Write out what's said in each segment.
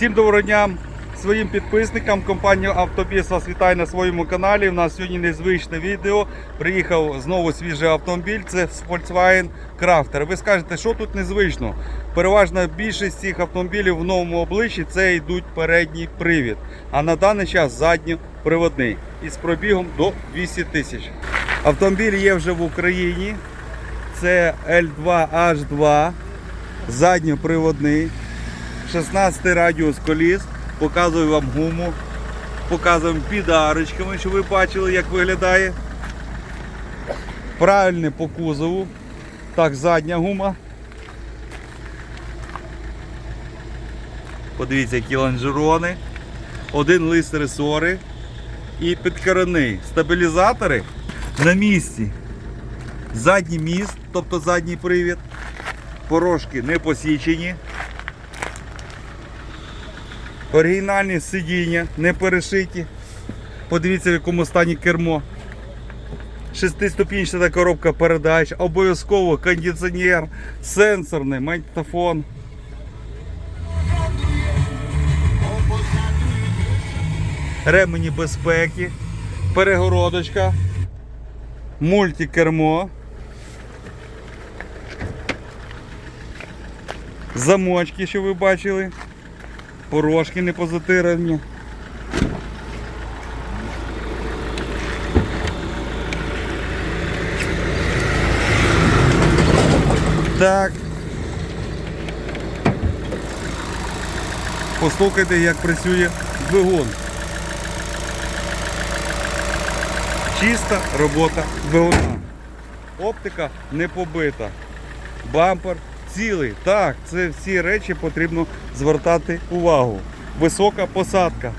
Всім доброго дня своїм підписникам. Компанія Автобіс вас вітає на своєму каналі. У нас сьогодні незвичне відео. Приїхав знову свіжий автомобіль. Це Volkswagen Crafter. Ви скажете, що тут незвично? Переважна більшість цих автомобілів в новому обличчі це йдуть передній привід. А на даний час задньоприводний із пробігом до 200 тисяч. Автомобіль є вже в Україні. Це L2H2, задньоприводний. 16 радіус коліс, показую вам гуму, показуємо під арочками, щоб ви бачили, як виглядає. Правильне по кузову. Так, задня гума. Подивіться, які лонжерони. Один лист ресори і підкоренний. Стабілізатори на місці. Задній міст, тобто задній привід. Порошки не посічені. Оригінальні сидіння, не перешиті. Подивіться, в якому стані кермо. Шестиступінчата коробка передач, обов'язково кондиціонер, сенсорний магнітофон. Ремені безпеки, перегородочка, мультикермо. Замочки, що ви бачили. Порошки не позатирані. Так. Послухайте, як працює двигун. Чиста робота двигуна. Оптика не побита. Бампер цілий. Так, це всі речі потрібно звертати увагу. Висока посадка.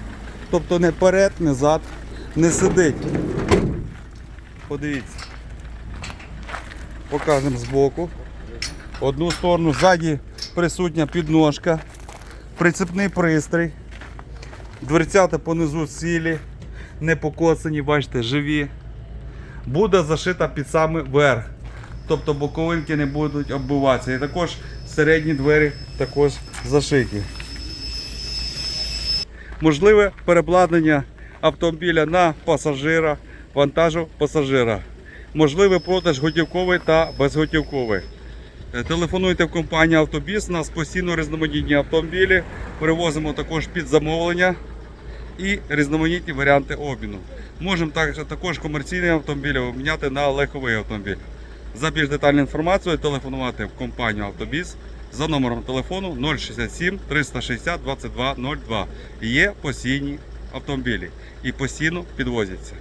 Тобто не перед, не зад, не сидить. Подивіться. Покажемо збоку. Одну сторону ззаді присутня підножка, прицепний пристрій, дверцята понизу цілі, не покоцані, бачите, живі. Буде зашита під самий верх. Тобто боковинки не будуть оббиватися. І також середні двері також зашиті. Можливе перебладнання автомобіля на пасажира, вантажу пасажира. Можливий продаж готівковий та безготівковий. Е, Телефонуйте в компанію Автобіс, у нас постійно різноманітні автомобілі. Привозимо також під замовлення і різноманітні варіанти обміну. Можемо також комерційні автомобілі обміняти на легковий автомобіль. За більш детальну інформацію телефонувати в компанію Автобіс за номером телефону 067 360 2202. Є постійні автомобілі і постійно підвозяться.